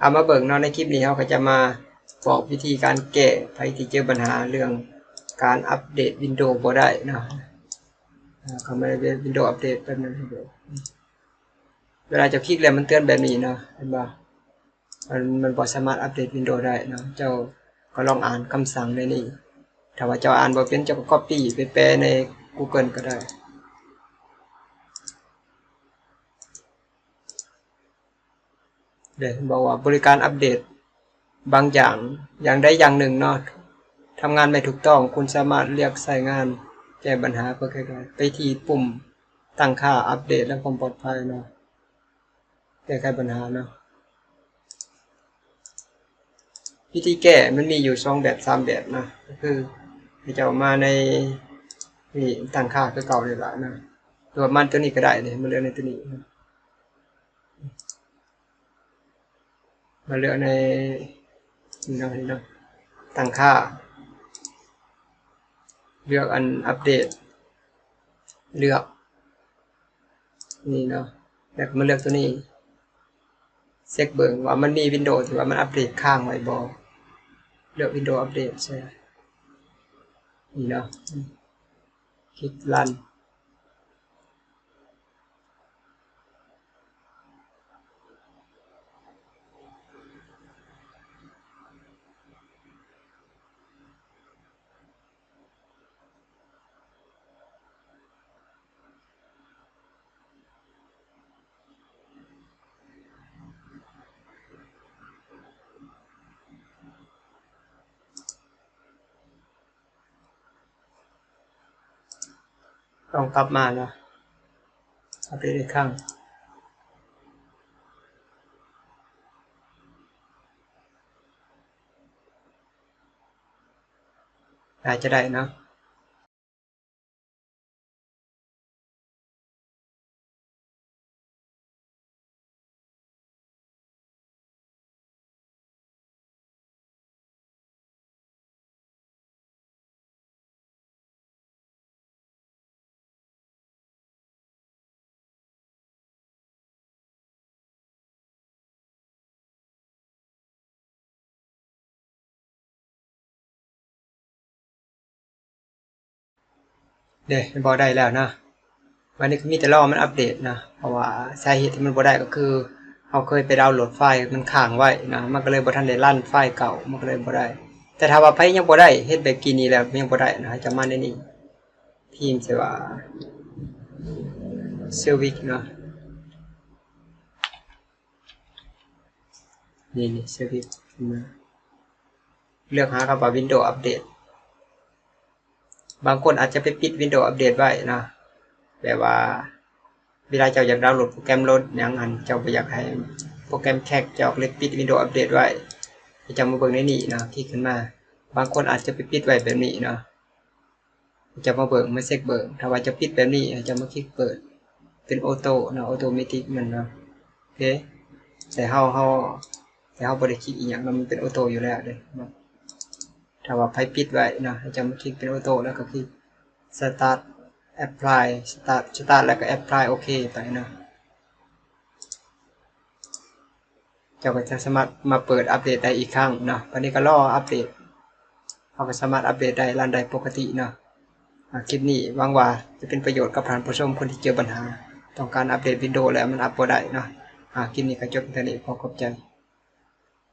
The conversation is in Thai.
เอามาเบิ่งเนาะในคลิปนี้เราก็จะมาบอกวิธีการแก้ใครที่เจอปัญหาเรื่องการอัปเดตวินโดว์บ่ได้เนาะเขาไม่ได้วินโดว์อัปเดตแป๊บนึงให้ดูเวลาจะคลิกแล้วมันเตือนแบบนี้เนาะเห็นบ่มันมันบ่สามารถอัปเดตวินโดว์ได้เนาะเจ้าก็ลองอ่านคำสั่งในนี้ถ้าว่าเจ้าอ่านบ่เป็นเจ้าก็ copy ไปแปลใน Google ก็ได้ เดี๋ยวบอกว่าบริการอัปเดตบางอย่างอย่างใดอย่างหนึ่งเนาะทำงานไม่ถูกต้องคุณสามารถเรียกใส่งานแก้ปัญหาเพื่อแก้ไขไปที่ปุ่มตั้งค่าอัปเดตและความปลอดภัยเนาะแก้ไขปัญหาเนาะวิธีแก้มันมีอยู่สองแบบสามแบบนะก็คือให้เจ้ามาในนี่ตั้งค่าคือเก่าเลยละนะตัวมันตัวนี้ก็ได้เลยมันเลือกในตัวนี้นะ มาเลือกในนี่เนาะนี่เนาะตั้งค่า เลือกอันอัปเดต เลือก นี่เนาะแล้วมาเลือกตัวนี้เช็คเบิ่งว่ามันมีวินโดว์ที่ว่ามันอัปเดตค้างไว้บ่เลือกวินโดว์อัปเดตใช่นี่เนาะคลิกรัน ต้องกลับมาเนาะอัปเดตอีกครั้งอาจจะได้เนาะ เด้บอได้แล้วนะวันนี้ก็มีแต่รอมันอัปเดตนะ เพราะว่าสาเหตุที่มันบ่ได้ก็คือเราเคยไปดาวน์โหลดไฟล์มันค้างไว้นะ มันก็เลยบ่ทันได้ลั่นไฟล์เก่า มันก็เลยบ่ได้ แต่ถ้าว่าไผยังบ่ได้เฮ็ดแบบกี้นี้แล้วยังบ่ได้นะจะมาในนี้ทีมสิว่าเซอร์วิสเนาะนี่นี่เซอร์วิสนะเลือกหาคำว่า Windows Update บางคนอาจจะไปปิด Windows Update ไว้นะแบบว่า เวลาเจ้าอยากดาวน์โหลดโปรแกรมโหลดอย่างนั้นเจ้าไปอยากให้โปรแกรมแท็กเจ้าก็เลยปิด Windows Update ไว้เจ้ามาเบิ่งในนี้นะคลิกขึ้นมา บางคนอาจจะไปปิดไว้แบบนี้นะจะมาเบิ่งมาเช็คเบิ่งถ้าว่าจะปิดแบบนี้ให้เจะมาคลิกเปิด เป็นออโต้นะออโตเมติกมันนะโอเคแต่เฮาเฮาแต่เฮาบ่ได้คลิกอีหยังมันเป็นออโต้อยู่แล้วเด้นะ ถ้าว่าไพ่ปิดไว้นะให้จะมาคลิกเป็นออโต้แล้วก็คลิก start apply start start แล้วก็ apply โอเคไปนะเจ้าก็จะสามารถมาเปิดอัปเดตได้อีกครั้งนะวันนี้ก็รออัปเดตเขาก็สามารถอัปเดตได้รันได้ปกติเนาะคลิปนี้วังว่าจะเป็นประโยชน์กับท่านผู้ชมคนที่เจอปัญหา ต้องการอัปเดตวินโดว์แล้วมันอัปบ่ได้เนาะคลิปนี้ก็จบเท่านี้ขอขอบใจ